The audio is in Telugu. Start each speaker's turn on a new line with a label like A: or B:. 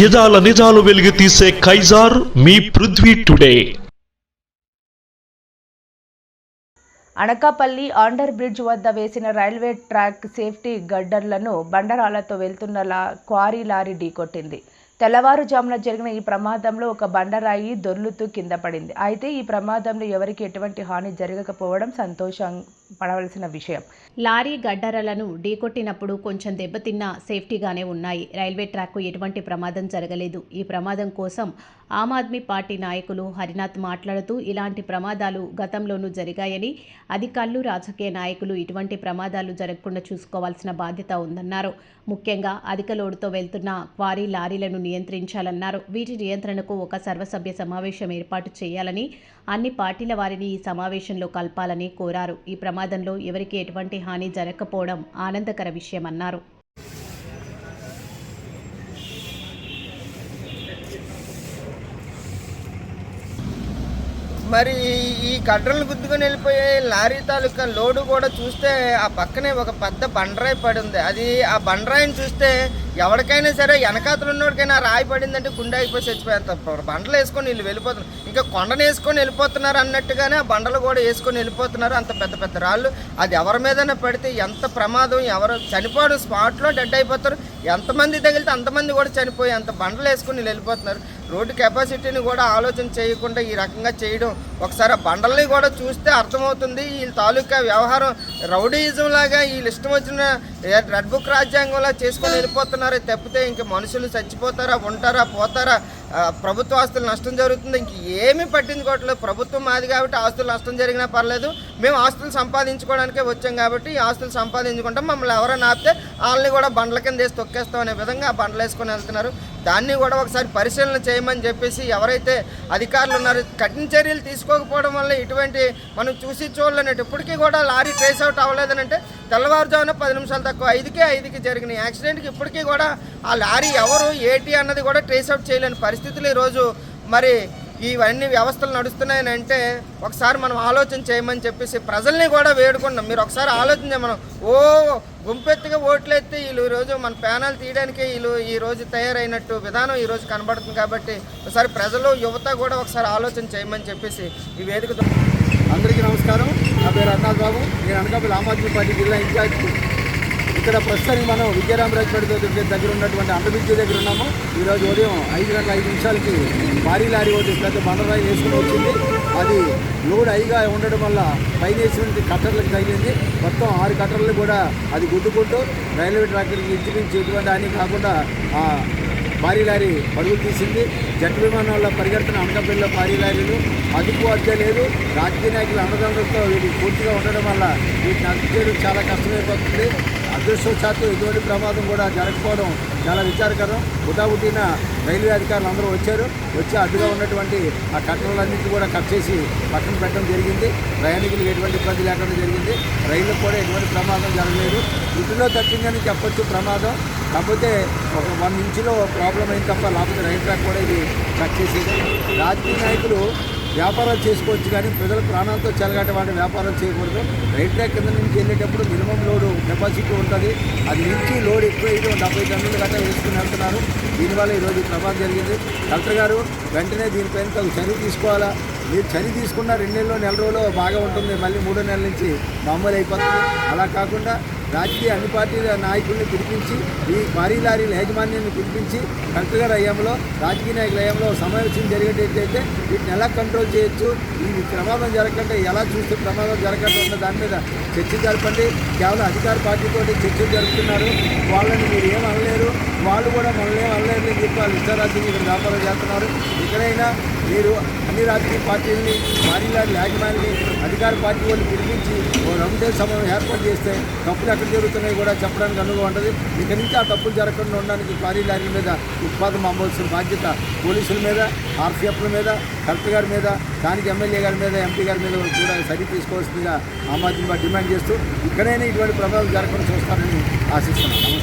A: యదాల నిజాలు వెలుగు తీసే కైజార్ మీ Prithvi today.
B: Anakapalli under bridge వద్ద వేసిన రైల్వే ట్రాక్ సేఫ్టీ గడ్డర్లను బండరాలతో వెళ్తున్న లా క్వారీ లారీ ఢీకొట్టింది. తెల్లవారుజామున జరిగిన ఈ ప్రమాదంలో ఒక బండరాయి దొర్లుతూ కింద పడింది. అయితే ఈ ప్రమాదంలో ఎవరికి ఎటువంటి హాని జరగకపోవడం సంతోషం పడవలసిన విషయం.
C: లారీ గడ్డరలను ఢీకొట్టినప్పుడు కొంచెం దెబ్బతిన్నా సేఫ్టీగానే ఉన్నాయి. రైల్వే ట్రాక్కు ఎటువంటి ప్రమాదం జరగలేదు. ఈ ప్రమాదం కోసం ఆమ్ ఆద్మీ పార్టీ నాయకులు హరినాథ్ మాట్లాడుతూ ఇలాంటి ప్రమాదాలు గతంలోనూ జరిగాయని అధికారులు రాజకీయ నాయకులు ఇటువంటి ప్రమాదాలు జరగకుండా చూసుకోవాల్సిన బాధ్యత ఉందన్నారు. ముఖ్యంగా అధిక లోడుతో వెళ్తున్న క్వారీ లారీలను నియంత్రించాలన్నారు. వీటి నియంత్రణకు ఒక సర్వసభ్య సమావేశం ఏర్పాటు చేయాలని అన్ని పార్టీల వారిని ఈ సమావేశంలో కలపాలని కోరారు. ఈ ప్రమాదంలో ఎవరికి ఎటువంటి హాని జరగకపోవడం ఆనందకర విషయమన్నారు.
D: మరి ఈ- ఈ గుద్దుకొని వెళ్ళిపోయే లారీ తాలూకా లోడు కూడా చూస్తే ఆ పక్కనే ఒక పెద్ద బండరాయి పడి ఉంది అది ఆ బండరాయిని చూస్తే ఎవరికైనా సరే వెనకాతలు ఉన్నోడికైనా రాయి పడిందంటే గుండె అయిపోయి చచ్చిపోయేంత బండలు వేసుకొని వీళ్ళు వెళ్ళిపోతున్నారు. ఇంకా కొండను వేసుకొని వెళ్ళిపోతున్నారు అన్నట్టుగానే ఆ బండలు కూడా వేసుకొని వెళ్ళిపోతున్నారు. అంత పెద్ద పెద్ద రాళ్ళు. అది ఎవరి మీదైనా పడితే ఎంత ప్రమాదం ఎవరు చనిపోవడం స్పాట్లో డెడ్ అయిపోతారు. ఎంతమంది తగిలితే అంతమంది కూడా చనిపోయి అంత బండలు వేసుకొని వెళ్ళిపోతున్నారు. రోడ్డు కెపాసిటీని కూడా ఆలోచన చేయకుండా ఈ రకంగా చేయడం ఒకసారి బండల్ని కూడా చూస్తే అర్థమవుతుంది. వీళ్ళ తాలూకా వ్యవహారం రౌడీయిజం లాగా వీళ్ళు ఇష్టం వచ్చిన రెడ్ బుక్ రాజ్యాంగంలా చేసుకొని వెళ్ళిపోతున్నారే తప్పితే ఇంక మనుషులు చచ్చిపోతారా ఉంటారా పోతారా? ప్రభుత్వ ఆస్తులు నష్టం జరుగుతుంది. ఇంక ఏమీ పట్టించుకోవట్లేదు ప్రభుత్వం మాది కాబట్టి ఆస్తులు నష్టం జరిగినా పర్లేదు. మేము ఆస్తులు సంపాదించుకోవడానికే వచ్చాం కాబట్టి ఈ ఆస్తులు సంపాదించుకుంటాం. మమ్మల్ని ఎవరైనా ఆపితే వాళ్ళని కూడా బండ్ల కింద వేసి తొక్కేస్తాం అనే విధంగా ఆ బండ్లు వేసుకొని వెళ్తున్నారు. దాన్ని కూడా ఒకసారి పరిశీలన చేయమని చెప్పేసి ఎవరైతే అధికారులు ఉన్నారో కఠిన చర్యలు తీసుకోకపోవడం వల్ల ఇటువంటి మనం చూసి చూడలేనట్టు ఇప్పటికీ కూడా లారీ ట్రేస్ అవుట్ అవ్వలేదని అంటే తెల్లవారుజామున పది నిమిషాలు తక్కువ ఐదుకే ఐదుకి జరిగిన యాక్సిడెంట్కి ఇప్పటికీ కూడా ఆ లారీ ఎవరు ఏటి అన్నది కూడా ట్రేస్ అవుట్ చేయలేని పరిస్థితులు ఈరోజు మరి ఇవన్నీ వ్యవస్థలు నడుస్తున్నాయని అంటే ఒకసారి మనం ఆలోచన చేయమని చెప్పేసి ప్రజల్ని కూడా వేడుకున్నాం మీరు ఒకసారి ఆలోచన మనం. ఓ గుంపెత్తుగా ఓట్లు ఎత్తి వీళ్ళు ఈరోజు మన ప్యానల్ తీయడానికి వీళ్ళు ఈరోజు తయారైనట్టు విధానం ఈ రోజు కనబడుతుంది కాబట్టి ఒకసారి ప్రజలు యువత కూడా ఒకసారి ఆలోచన చేయమని చెప్పేసి ఈ వేదిక
E: అందరికీ నమస్కారం. నా పేరు అన్నాథ్ బాబు. నేను అనకాపల్లి ఆమ్ ఆద్మీ పార్టీ జిల్లా ఇన్ఛార్జ్. ఇక్కడ ప్రస్తుతానికి మనం విజయరామరాజపేట దగ్గర ఉన్నటువంటి అండబిడ్జి దగ్గర ఉన్నాము. ఈరోజు ఉదయం ఐదు గంటల ఐదు నిమిషాలకి భారీ లారీ ఒకటి పెద్ద బండరాయి వేసుకుని వచ్చింది. అది లోడ్ హైగా ఉండడం వల్ల పైన వేసినటువంటి కట్టర్లకు తగిలింది. మొత్తం ఆరు కట్టర్లు కూడా అది గుద్దుకుంటూ రైల్వే ట్రాక్కి ఇంచుమించి ఎటువంటి హాని కాకుండా ఆ భారీ లారీ పరుగులు తీసింది. జట్ విమానంలో పరిగెడుతున్న అనకాపల్లిలో భారీ లారీలు అదుపు అద్దె లేదు. రాజకీయ నాయకుల అన్నదండలతో వీటికి పూర్తిగా ఉండడం వల్ల వీటిని అదుపు చేయడం చాలా కష్టమైపోతుంది. దురదృష్టవశాత్తు ఎటువంటి ప్రమాదం కూడా జరగకపోవడం చాలా విచారకరం. ఉటాబుట్టిన రైల్వే అధికారులు అందరూ వచ్చారు. వచ్చి అడ్డుగా ఉన్నటువంటి ఆ కట్టడాలన్నింటినీ కూడా కట్ చేసి పక్కన పెట్టడం జరిగింది. ప్రయాణికులకు ఎటువంటి ఇబ్బంది లేకుండా జరిగింది. రైళ్ళకు కూడా ఎటువంటి ప్రమాదం జరగలేదు. ఇంటిలో తప్పిందని చెప్పొచ్చు ప్రమాదం. కాకపోతే ఒక వన్ ఇంచులో ప్రాబ్లం అయింది తప్ప లేకపోతే రైల్ ట్రాక్ కూడా ఇది కట్ చేసేది. రాజకీయ నాయకులు వ్యాపారాలు చేసుకోవచ్చు కానీ ప్రజల ప్రాణాలతో చెలగాట వాటి వ్యాపారాలు చేయకూడదు. రైట్ ట్రాక్ కింద నుంచి వెళ్ళేటప్పుడు మినిమం లోడు కెపాసిటీ ఉంటుంది. అది నుంచి లోడ్ ఎక్కువ అయితే డెబ్బై టన్నులు గట్రా వేసుకుని వెళ్తున్నారు. దీనివల్ల ఈరోజు ప్రమాదం జరిగింది. కలెక్టర్ గారు వెంటనే దీనిపైన తగు చర్య తీసుకోవాలా? మీరు చర్య తీసుకున్న రెండు నెలలో నెల రోజులు బాగా ఉంటుంది. మళ్ళీ మూడో నెలల నుంచి మామూలు అయిపోతుంది. అలా కాకుండా రాజకీయ అన్ని పార్టీల నాయకుల్ని పిలిపించి ఈ భారీ లారీల యాజమాన్యాన్ని పిలిపించి కలెక్టర్ గారి హయాంలో రాజకీయ నాయకుల హయాంలో సమావేశం జరిగేటట్టయితే వీటిని ఎలా కంట్రోల్ చేయొచ్చు ఈ ప్రమాదం జరగకుండా ఎలా చూస్తే ప్రమాదం జరగకుండా ఉన్న దాని మీద చర్చ జరపండి. కేవలం అధికార పార్టీతో చర్చలు జరుపుతున్నారు. వాళ్ళని మీరు ఏం అనలేరు వాళ్ళు కూడా మనల్ని ఏం అనలేరు అని చెప్పి వాళ్ళు ఇష్టారాజ్యం ఇక్కడ వ్యాపారం చేస్తున్నారు. ఇక్కడైనా మీరు అన్ని రాజకీయ పార్టీలని భారీ లారీ యాజమాన్యాన్ని అధికార పార్టీ వాళ్ళు పిలిపించి ఓ రౌండ్ సమయం ఏర్పాటు చేస్తే తప్పులు ఎక్కడ జరుగుతున్నాయి కూడా చెప్పడానికి అనువుగా ఉంటుంది. ఇక నుంచి ఆ తప్పులు జరగకుండా ఉండడానికి భారీ లారీల మీద ఉత్పాదం అమ్మవలసిన బాధ్యత పోలీసుల మీద ఆర్సీఎఫ్ల మీద కలెక్టర్ గారి మీద స్థానిక ఎమ్మెల్యే గారి మీద ఎంపీ గారి మీద కూడా సరి తీసుకోవాల్సిందిగా ఆమ్ ఆద్మీ డిమాండ్ చేస్తూ ఇక్కడైనా ఇటువంటి ప్రమాదాలు జరగకుండా చూస్తానని ఆశిస్తున్నాను